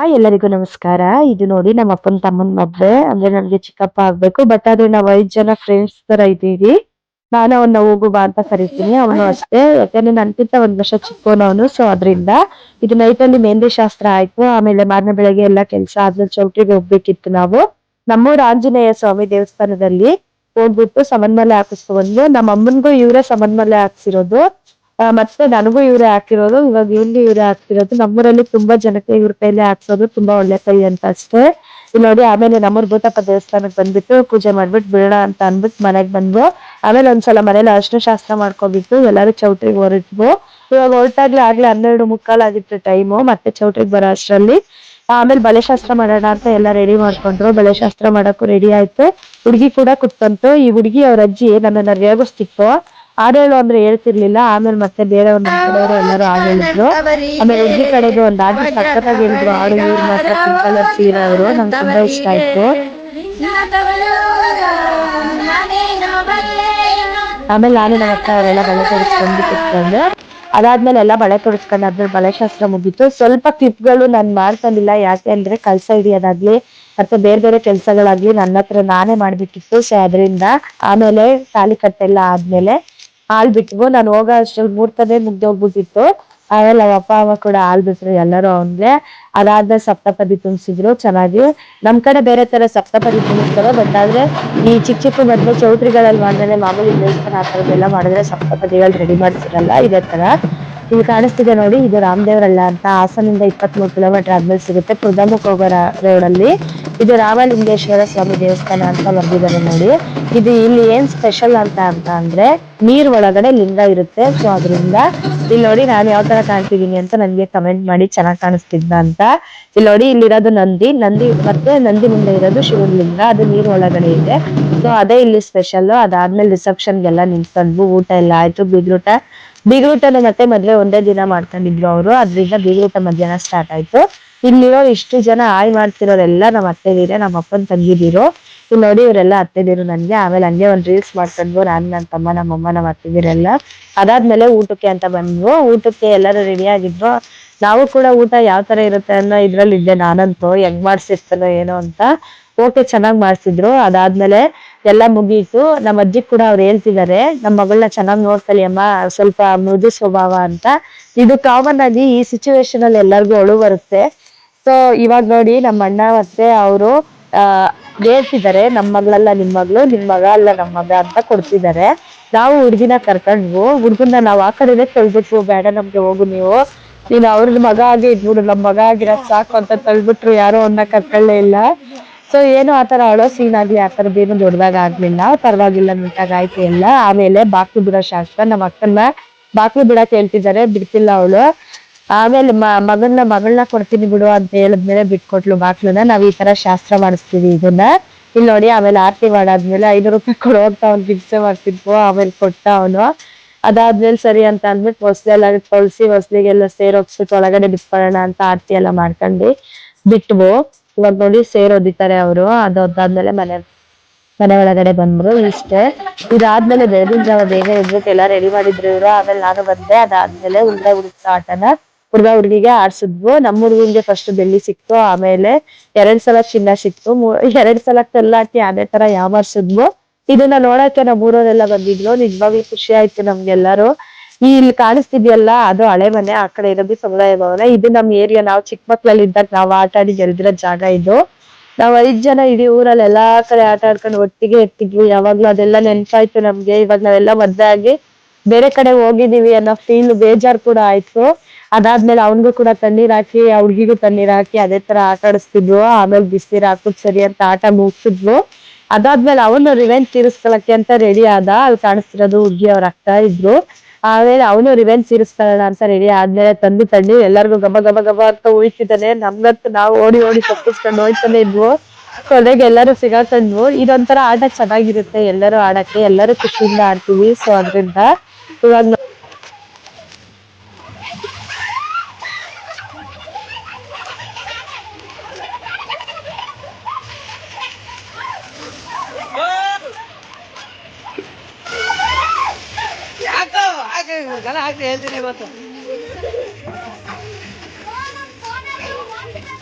Hi ಎಲ್ಲರಿಗೂ ನಮಸ್ಕಾರ. ಇದು ನೋಡಿ ನಮ್ಮ ಅಪ್ಪನ ತಮ್ಮನ ಮದ್ವೆ. ಅಂದ್ರೆ ನನ್ಗೆ ಚಿಕ್ಕಪ್ಪ ಆಗ್ಬೇಕು ಬಟ್ ಆದ್ರೆ ನಾವ್ ಐದ್ ಜನ ಫ್ರೆಂಡ್ಸ್ ತರ ಇದ್ದೀವಿ. ನಾನು ಅವನ್ನ ಹೋಗು ಬಾ ಅಂತ ಕರಿತೀನಿ. ಅವನು ಅಷ್ಟೇ. ಯಾಕಂದ್ರೆ ನನ್ಕಿಂತ ಒಂದ್ ವರ್ಷ ಚಿಕ್ಕವನು ಅವನು ಸೊ ಅದ್ರಿಂದ ಇದು ನೈಟ್ ಅಲ್ಲಿ ಮೆಹಂದಿ ಶಾಸ್ತ್ರ ಆಯ್ತು. ಆಮೇಲೆ ಮಾರನೇ ಬೆಳಗ್ಗೆ ಎಲ್ಲಾ ಕೆಲ್ಸ ಆದ್ರೆ ಚೌಟ್ರಿಗೆ ಹೋಗ್ಬೇಕಿತ್ತು ನಾವು. ನಮ್ಮೂರ ಆಂಜನೇಯ ಸ್ವಾಮಿ ದೇವಸ್ಥಾನದಲ್ಲಿ ಹೋಗ್ಬಿಟ್ಟು ಸಮನ್ಮಲೆ ಹಾಕಿಸ್ಕೊಂಡು ನಮ್ಮ ಅಮ್ಮನ್ಗೂ ಇವರೇ ಸಮನ್ಮಲೆ ಹಾಕ್ಸಿರೋದು. ಮತ್ತೆ ನನಗೂ ಇವ್ರೆ ಹಾಕಿರೋದು ಇವಾಗ ಇವ್ನಿಗೆ ಇವ್ರೆ ಹಾಕ್ತಿರೋದು ನಮ್ಮೂರಲ್ಲಿ ತುಂಬಾ ಜನಕ್ಕೆ ಇವ್ರ ಕೈಲಿ ಹಾಕ್ಸೋದು ತುಂಬಾ ಒಳ್ಳೆ ಕೈ ಅಂತ ಅಷ್ಟೇ. ಇಲ್ಲಿ ನೋಡಿ, ಆಮೇಲೆ ನಮ್ಮೂರ್ ಭೂತಪ್ಪ ದೇವಸ್ಥಾನಕ್ ಬಂದ್ಬಿಟ್ಟು ಪೂಜೆ ಮಾಡ್ಬಿಟ್ಟು ಬಿಡೋಣ ಅಂತ ಅನ್ಬಿಟ್ಟು ಮನೆಗ್ ಬಂದ್ವು. ಆಮೇಲೆ ಒಂದ್ಸಲ ಮನೇಲಿ ಅರ್ಶಿನ ಶಾಸ್ತ್ರ ಮಾಡ್ಕೊಬಿಟ್ಟು ಎಲ್ಲಾರು ಚೌಟ್ರಿಗೆ ಹೊರಟ್ವು. ಇವಾಗ ಹೊರಟಾಗ್ಲೇ ಆಗ್ಲೇ ಹನ್ನೆರಡು ಮುಕ್ಕಾಲ್ ಆಗಿತ್ತು ಟೈಮು. ಮತ್ತೆ ಚೌಟ್ರಿಗೆ ಬರೋ ಅಷ್ಟ್ರಲ್ಲಿ. ಆಮೇಲೆ ಬಳೆ ಶಾಸ್ತ್ರ ಮಾಡೋಣ ಅಂತ ಎಲ್ಲ ರೆಡಿ ಮಾಡ್ಕೊಂಡ್ರು. ಬಳೆ ಶಾಸ್ತ್ರ ಮಾಡಕ್ಕೂ ರೆಡಿ ಆಯ್ತು. ಹುಡುಗಿ ಕೂಡ ಕುತ್ಕೊಂತು. ಈ ಹುಡುಗಿ ಅವ್ರ ಅಜ್ಜಿ ನನ್ನನ್ನ ರೇಗಿಸ್ತಿತ್ತು. ಹಾಡೇಳು ಅಂದ್ರೆ ಹೇಳ್ತಿರ್ಲಿಲ್ಲ. ಆಮೇಲೆ ಮತ್ತೆ ಬೇರೆ ಒಂದು ಕಡೆಯವರು ಎಲ್ಲರೂ ಹಾಡ್ ಹೇಳಿದ್ರು ಆಮೇಲೆ ಹುಡುಗಿ ಕಡೆದು ಒಂದು ಆಂಟಿ ಸಖತ್ತಾಗಿ ಹೇಳಿದ್ರು. ಆಡು, ಇವ್ರು ಮಾತ್ರ ಪಿಂಕ್ ಕಲರ್ ಸೀರೆ ಅವರು ನಂಗೆ ತುಂಬಾ ಇಷ್ಟ ಆಯ್ತು. ಆಮೇಲೆ ನಾನು ನಮ್ಮ ಅಕ್ಕ ಅವರೆಲ್ಲ ಬಳೆ ತೋರಿಸ್ಕೊಂಡು ಕುತ್ಕೊಂಡು ಅದಾದ್ಮೇಲೆ ಎಲ್ಲ ಬಳೆ ತೋರಿಸ್ಕೊಂಡು ಅದ್ರಲ್ಲಿ ಬಳೆ ಶಾಸ್ತ್ರ ಮುಗೀತು. ಸ್ವಲ್ಪ ಕ್ಲಿಪ್ಗಳು ನಾನು ಮಾಡ್ಕೊಂಡಿಲ್ಲ. ಯಾಕೆ ಅಂದ್ರೆ ಕಲ್ಸ ಹಿಡಿಯೋದಾಗ್ಲಿ, ಮತ್ತೆ ಬೇರೆ ಬೇರೆ ಕೆಲಸಗಳಾಗ್ಲಿ ನನ್ನ ಹತ್ರ ನಾನೇ ಮಾಡ್ಬೇಕಿತ್ತು ಸೊ, ಅದರಿಂದ ಆಮೇಲೆ ತಾಲಿ ಕಟ್ಟೆಲ್ಲ ಆದ್ಮೇಲೆ ಹಾಲ್ ಬಿಟ್ವು. ನಾನು ಹೋಗೋ ಅಷ್ಟ್ರಲ್ಲಿ ಮುಹೂರ್ತನೇ ಮುಗ್ದೋಗ್ಬಿಟ್ಟಿತ್ತು ಆಮೇಲೆ ನಮ್ಮ ಅಪ್ಪ, ಅಮ್ಮ ಕೂಡ ಹಾಲ್ ಬಿಟ್ರು. ಎಲ್ಲರೂ ಅವನ್ಗೆ ಅದಾದ್ಮೇಲೆ ಸಪ್ತಪದಿ ತುಂಬಿಸಿದ್ರು. ಚೆನ್ನಾಗಿ. ನಮ್ ಕಡೆ ಬೇರೆ ತರ ಸಪ್ತಪದಿ ತುಂಬಿಸ್ತಾರೆ ಬಟ್ ಆದ್ರೆ ಈ ಚಿಕ್ಕ ಚಿಕ್ಕ ಮದ್ವೆ ಚೌಟ್ರಿಗಳಲ್ಲಿ ಮಾಡಿದ್ರೆ ಮಾಮೂಲಿ ದೇವಸ್ಥಾನ ಆ ಥರದ್ದೆಲ್ಲ ಮಾಡಿದ್ರೆ ಸಪ್ತಪದಿಗಳು ರೆಡಿ ಮಾಡ್ತಿರಲ್ಲ ಇದೇ ತರ. ಇಲ್ಲಿ ಕಾಣಿಸ್ತಿದೆ ನೋಡಿ, ಇದು ರಾಮದೇವರಲ್ಲ ಅಂತ ಹಾಸನಿಂದ ಇಪ್ಪತ್ಮೂರು ಕಿಲೋಮೀಟರ್ ಆದ್ಮೇಲೆ ಸಿಗುತ್ತೆ. ಕುರ್ದಾಮುಖ ರೋಡ್ ಅಲ್ಲಿ. ಇದು ರಾಮಲಿಂಗೇಶ್ವರ ಸ್ವಾಮಿ ದೇವಸ್ಥಾನ ಅಂತ ಬರ್ದಿದ್ದಾರೆ ನೋಡಿ. ಇದು ಇಲ್ಲಿ ಏನ್ ಸ್ಪೆಷಲ್ ಅಂತ ಅಂತ ಅಂದ್ರೆ ನೀರ್ ಒಳಗಡೆ ಲಿಂಗ ಇರುತ್ತೆ. ಸೊ ಅದರಿಂದ ಇಲ್ಲಿ ನೋಡಿ ನಾನು ಯಾವ ತರ ಕಾಣ್ತಿದ್ದೀನಿ ಅಂತ ನನ್ಗೆ ಕಮೆಂಟ್ ಮಾಡಿ ಚೆನ್ನಾಗಿ ಕಾಣಿಸ್ತಿದ್ದ ಅಂತ. ಇಲ್ಲಿ ನೋಡಿ ಇಲ್ಲಿರೋದು ನಂದಿ. ನಂದಿ ಮತ್ತೆ ನಂದಿ ಮುಂದೆ ಇರೋದು ಶಿವಲಿಂಗ. ಅದು ನೀರ್ ಒಳಗಡೆ ಇದೆ. ಸೊ ಅದೇ ಇಲ್ಲಿ ಸ್ಪೆಷಲ್ ಅದಾದ್ಮೇಲೆ ರಿಸೆಪ್ಷನ್ಗೆಲ್ಲ ನಿಂತ್ಕೊಂಡ್ವು. ಊಟ ಎಲ್ಲ ಆಯ್ತು. ಬೀಗ್ರೂಟ ಬೀಗ್ರೂಟನ ಮತ್ತೆ ಮದ್ವೆ ಒಂದೇ ದಿನ ಮಾಡ್ಕೊಂಡಿದ್ರು ಅವರು. ಅದ್ರಿಂದ ಬೀಗ್ರೂಟ ಮಧ್ಯಾಹ್ನ ಸ್ಟಾರ್ಟ್ ಆಯ್ತು. ಇಲ್ಲಿರೋ ಇಷ್ಟು ಜನ ಆಯ್ ಮಾಡ್ತಿರೋರೆಲ್ಲ ನಮ್ಮ ಅತ್ತೆದೀರೆ ನಮ್ಮ ಅಪ್ಪನ್ ತಂಗಿದಿರು ಇಲ್ಲಿ ನೋಡಿ ಇವರೆಲ್ಲ ಅತ್ತೆದಿರು ನನ್ಗೆ, ಆಮೇಲೆ ಹಂಗೆ ಒಂದ್ ರೀಲ್ಸ್ ಮಾಡ್ಕೊಂಡ್ವು ನಾನು ನನ್ನ ತಮ್ಮ ನಮ್ಮಮ್ಮ ನಮ್ಮ ಅತ್ತೆದಿರೆಲ್ಲ ಅದಾದ್ಮೇಲೆ ಊಟಕ್ಕೆ ಅಂತ ಬಂದ್ವು. ಊಟಕ್ಕೆ ಎಲ್ಲರೂ ರೆಡಿ ಆಗಿದ್ರು. ನಾವು ಕೂಡ ಊಟ ಯಾವ ತರ ಇರುತ್ತೆ ಅನ್ನೋ ಇದ್ರಲ್ಲಿ ಇದ್ದೆ ನಾನಂತೂ. ಹೆಂಗ್ ಮಾಡ್ಸಿರ್ತಾನೋ ಏನೋ ಅಂತ. ಓಕೆ ಚೆನ್ನಾಗ್ ಮಾಡ್ಸಿದ್ರು. ಅದಾದ್ಮೇಲೆ ಎಲ್ಲ ಮುಗೀತು. ನಮ್ಮ ಅಜ್ಜಿ ಕೂಡ ಅವ್ರು ಹೇಳ್ತಿದ್ದಾರೆ ನಮ್ಮ ಮಗಳನ್ನ ಚೆನ್ನಾಗ್ ನೋಡ್ಕೊಳ್ಳಿ ಅಮ್ಮ, ಸ್ವಲ್ಪ ಮೃದು ಸ್ವಭಾವ ಅಂತ. ಇದು ಕಾಮನ್ ಆಗಿ ಈ ಸಿಚುವೇಶನ್ ಅಲ್ಲಿ ಎಲ್ಲರಿಗೂ ಅಳು ಬರುತ್ತೆ. ಸೊ ಇವಾಗ ನೋಡಿ ನಮ್ಮ ಅಣ್ಣ ಮತ್ತೆ ಅವರು ಹೇಳ್ತಿದ್ದಾರೆ ನಮ್ಮ ಮಗಳಲ್ಲ ನಿಮ್ ಮಗಳು, ನಿಮ್ ಮಗ ಅಲ್ಲ ನಮ್ಮ ಮಗ ಅಂತ ಕೊಡ್ತಿದ್ದಾರೆ ನಾವು ಹುಡ್ಗಿನ ಕರ್ಕೊಂಡ್ವು ಹುಡ್ಗನ್ನ ನಾವ್ ಆ ಕಡೆನೆ ತಳ್ಬಿಟ್ವು ಬೇಡ ನಮ್ಗೆ ಹೋಗು ನೀವು. ನೀನ್ ಅವ್ರದ್ ಮಗ ಆಗಿ ಇದ್ಬಿಡು ನಮ್ಮ ಮಗ ಆಗಿರೋದ್ ಸಾಕು ಅಂತ ತಳ್ಬಿಟ್ರು ಯಾರೋ ಅವ್ನ ಕರ್ಕೊಳ್ಳೇ ಇಲ್ಲ. ಸೊ ಏನು ಆತರ ಅಳೋ ಸೀನ್ ಆಗ್ಲಿ ಆ ಥರದ್ದೇನು ದೊಡ್ಡದಾಗ ಆಗ್ಲಿಲ್ಲ. ಪರವಾಗಿಲ್ಲ, ನೀಟಾಗಾಯ್ತು ಎಲ್ಲ. ಆಮೇಲೆ ಬಾಕ್ಲು ಬಿಡೋ ಶಾಸ್ತ್ರ ನಮ್ಮ ಅಕ್ಕನ ಬಾಕ್ಲು ಬಿಡಕ್ಕೆ ಹೇಳ್ತಿದ್ದಾರೆ. ಬಿಡ್ತಿಲ್ಲ ಅವಳು. ಆಮೇಲೆ ಮಗನ್ನ, ಮಗಳನ್ನ ಕೊಡ್ತೀನಿ ಬಿಡು ಅಂತ ಹೇಳಿದ್ಮೇಲೆ ಬಿಟ್ಕೊಟ್ಲು ಬಾಕ್ಲನ್ನ. ನಾವ್ ಈ ತರ ಶಾಸ್ತ್ರ ಮಾಡಿಸ್ತೀವಿ ಇದನ್ನ. ಇಲ್ಲಿ ನೋಡಿ, ಆಮೇಲೆ ಆರತಿ ಮಾಡಾದ್ಮೇಲೆ ಐನೂರು ರೂಪಾಯಿ ಕೊಡೋ ಅಂತ ಅವ್ನ್ ಭಿಕ್ಷೆ ಮಾಡ್ತಿದ್ವು ಆಮೇಲೆ ಕೊಟ್ಟ ಅವನು. ಅದಾದ್ಮೇಲೆ ಸರಿ ಅಂತ ಅಂದ್ಬಿಟ್ಟು ಹೊಸ್ದೆಲ್ಲ ತೊಳ್ಸಿ ಹೊಸ್ಲಿಗೆಲ್ಲ ಹೊಸಲಿಗೆಲ್ಲ ಸೇರೋಗ್ಸ್ಬಿಟ್ಟು ಒಳಗಡೆ ಬಿಟ್ಕೊಳ್ಳೋಣ ಅಂತ ಆರತಿ ಎಲ್ಲ ಮಾಡ್ಕೊಂಡು ಬಿಟ್ವು. ಇವಾಗ ನೋಡಿ ಸೇರ್ ಒದಿತಾರೆ ಅವರು. ಒದ್ದಾದ್ಮೇಲೆ ಮನೆ ಮನೆ ಒಳಗಡೆ ಬಂದ್ರು ಇಷ್ಟೇ. ಇದಾದ್ಮೇಲೆ ಬೆಳಗಿನ ಜಾವ ಬೇಗ ಎದ್ಬಿಟ್ಟು ಎಲ್ಲ ರೆಡಿ ಮಾಡಿದ್ರು ಇವ್ರು. ಆಮೇಲೆ ನಾನು ಬಂದೆ. ಅದಾದ್ಮೇಲೆ ಹುಡ್ಗ ಹುಡುಕ್ತ ಆಟನ. ಹುಡುಗ ಹುಡ್ಗಿಗೆ ಆಡ್ಸಿದ್ವು. ನಮ್ಮ ಹುಡುಗಿಗೆ ಫಸ್ಟ್ ಬೆಳ್ಳಿ ಸಿಕ್ತು. ಆಮೇಲೆ ಎರಡ್ ಸಲ ಚಿನ್ನ ಸಿಕ್ತು. ಎರಡ್ ಸಲ ಕಲ್ಲಾಕಿ ಅದೇ ತರ ಯಾಮಾರ್ಸಿದ್ವು ಇದನ್ನ ನೋಡಕ್ಕೆ ನಮ್ಮ ಊರವರೆಲ್ಲ ಬಂದಿದ್ರು ನಿಜವಾಗ್ಲೂ ಖುಷಿ ಆಯ್ತು ನಮ್ಗೆಲ್ಲರೂ. ಈ ಇಲ್ಲಿ ಕಾಣಿಸ್ತಿದ್ಯಲ್ಲ, ಅದು ಹಳೆ ಮನೆ, ಆ ಕಡೆ ಇರೋದು ಸಮುದಾಯ ಭವನ. ಇದು ನಮ್ ಏರಿಯಾ ನಾವು ಚಿಕ್ಕ ಮಕ್ಳಲ್ಲಿ ಇದ್ದಾಗ ನಾವು ಆಟ ಆಡಿ ಗೆಲ್ದಿರೋ ಜಾಗ ಇದು. ನಾವ್ ಐದ್ ಜನ ಇಡೀ ಊರಲ್ಲಿ ಎಲ್ಲಾ ಕಡೆ ಆಟ ಆಡ್ಕೊಂಡು ಒಟ್ಟಿಗೆ ಇರ್ತಿದ್ವಿ. ಯಾವಾಗ್ಲೂ ಅದೆಲ್ಲ ನೆನ್ಪಾಯ್ತು ನಮ್ಗೆ. ಇವಾಗ ನಾವೆಲ್ಲ ಮದ್ವೆ ಆಗಿ ಬೇರೆ ಕಡೆ ಹೋಗಿದೀವಿ ಅನ್ನೋ ಫೀಲ್ ಬೇಜಾರ್ ಕೂಡ ಆಯ್ತು. ಅದಾದ್ಮೇಲೆ ಅವನ್ಗೂ ಕೂಡ ತಣ್ಣೀರ್ ಹಾಕಿ, ಆ ಹುಡ್ಗಿಗೂ ತಣ್ಣೀರ್ ಹಾಕಿ ಅದೇ ತರ ಆಟ ಆಡಿಸ್ತಿದ್ವು. ಆಮೇಲೆ ಬಿಸಿರ್ ಹಾಕುದ್ ಸರಿ ಅಂತ ಆಟ ಮುಗಿಸಿದ್ವು. ಅದಾದ್ಮೇಲೆ ಅವನು ರಿವೆಂಜ್ ತೀರಿಸ್ಕೊಳಕ್ಕೆ ಅಂತ ರೆಡಿ ಆದ. ಅಲ್ಲಿ ಕಾಣಿಸ್ತಿರೋದು ಹುಡ್ಗಿ ಅವ್ರ ಆಗ್ತಾ ಇದ್ರು ಆಮೇಲೆ ಅವನು ರಿವೆಂಜ್ ಸೀರಿಸ್ತಾನ ಅಂತ ರೆಡಿ ಆದ್ಮೇಲೆ ತಂದು ತಂದು ಎಲ್ಲರಿಗೂ ಗಬ ಗಬ ಗಬ ಅಂತ ಉಯ್ತಿದ್ದಾನೆ ನಮ್ಗಂತೂ ನಾವು ಓಡಿ ಓಡಿ ತಪ್ಪಿಸ್ಕೊಂಡು ಹೋಯ್ತಾನೆ ಇದ್ವು. ಕೊನೆಗೆ ಎಲ್ಲರೂ ಸಿಗಾಕೊಂಡ್ವು ಇದೊಂಥರ ಆಟ ಚೆನ್ನಾಗಿರುತ್ತೆ. ಎಲ್ಲರೂ ಆಡಕ್ಕೆ, ಎಲ್ಲರೂ ಖುಷಿಯಿಂದ ಆಡ್ತೀವಿ. ಸೊ ಅದರಿಂದ ಇವಾಗ ಹೇಳ್ತೀನಿ ಮತ್ತೆ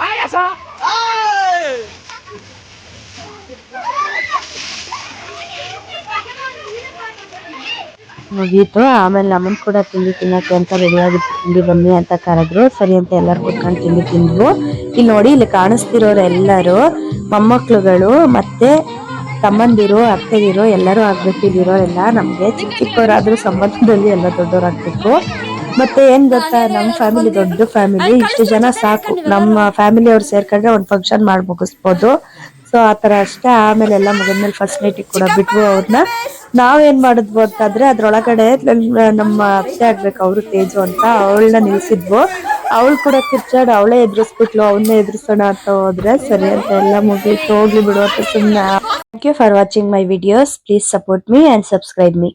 ಆಯಾಸ! ಮುಗೀತು, ಆಮೇಲೆ ನಮ್ಮನ್ ಕೂಡ ತಿಂಡಿ ತಿನ್ನಕ್ಕೆ ಅಂತ ರೆಡಿಯಾಗಿ ತಿಂಡಿ ಬನ್ನಿ ಅಂತ ಕರೆದ್ರು. ಸರಿ ಅಂತ ಎಲ್ಲರೂ ಕುತ್ಕೊಂಡು ತಿಂಡಿ ತಿಂದ್ವು. ಇಲ್ಲಿ ನೋಡಿ, ಇಲ್ಲಿ ಕಾಣಿಸ್ತಿರೋರು ಎಲ್ಲರೂ ಮೊಮ್ಮಕ್ಳುಗಳು ಮತ್ತೆ ತಮ್ಮಂದಿರು ಅತ್ತೆಗಿರು ಎಲ್ಲರೂ ಆಗ್ಬೇಕು ಇಲ್ಲಿರೋರೆಲ್ಲ ನಮಗೆ ಚಿಕ್ಕ ಚಿಕ್ಕವರಾದ್ರೂ ಸಂಬಂಧದಲ್ಲಿ ಎಲ್ಲ ದೊಡ್ಡವರಾಗ್ಬೇಕು. ಮತ್ತೆ ಏನ್ ಗೊತ್ತಾ ನಮ್ಮ ಫ್ಯಾಮಿಲಿ ದೊಡ್ಡ ಫ್ಯಾಮಿಲಿ ಇಷ್ಟು ಜನ ಸಾಕು. ನಮ್ಮ ಫ್ಯಾಮಿಲಿ ಅವ್ರು ಸೇರ್ಕೊಂಡ್ರೆ ಒಂದು ಫಂಕ್ಷನ್ ಮಾಡಿ ಮುಗಿಸ್ಬೋದು. ಸೊ ಆ ಥರ ಅಷ್ಟೇ. ಆಮೇಲೆ ಎಲ್ಲ ಮುಗಿದ್ಮೇಲೆ ಫಸ್ಟ್ ನೈಟಿಗೆ ಕೂಡ ಬಿಟ್ವು ಅವ್ರನ್ನ ನಾವೇನ್ ಮಾಡಿದ್ವು ಅಂತಂದ್ರೆ ಅದ್ರೊಳಗಡೆ ನಮ್ಮ ಅತ್ತೆ ಆಗ್ಬೇಕು, ಅವರು ತೇಜು ಅಂತ, ಅವಳನ್ನ ನಿಲ್ಸಿದ್ವು. ಅವಳು ಕೂಡ ಕಿರ್ಚಾಡ್, ಅವಳೇ ಎದುರಿಸ್ಬಿಟ್ಲು, ಅವನ್ನೇ ಎದುರಿಸೋಣ ಅಂತ ಹೋದ್ರೆ ಸರಿ ಅಂತ ಎಲ್ಲ ಮುಗಿತು. ಹೋಗ್ಲಿ ಬಿಡು ಸುಮ್ಮನೆ thank you for watching my videos please support me and subscribe me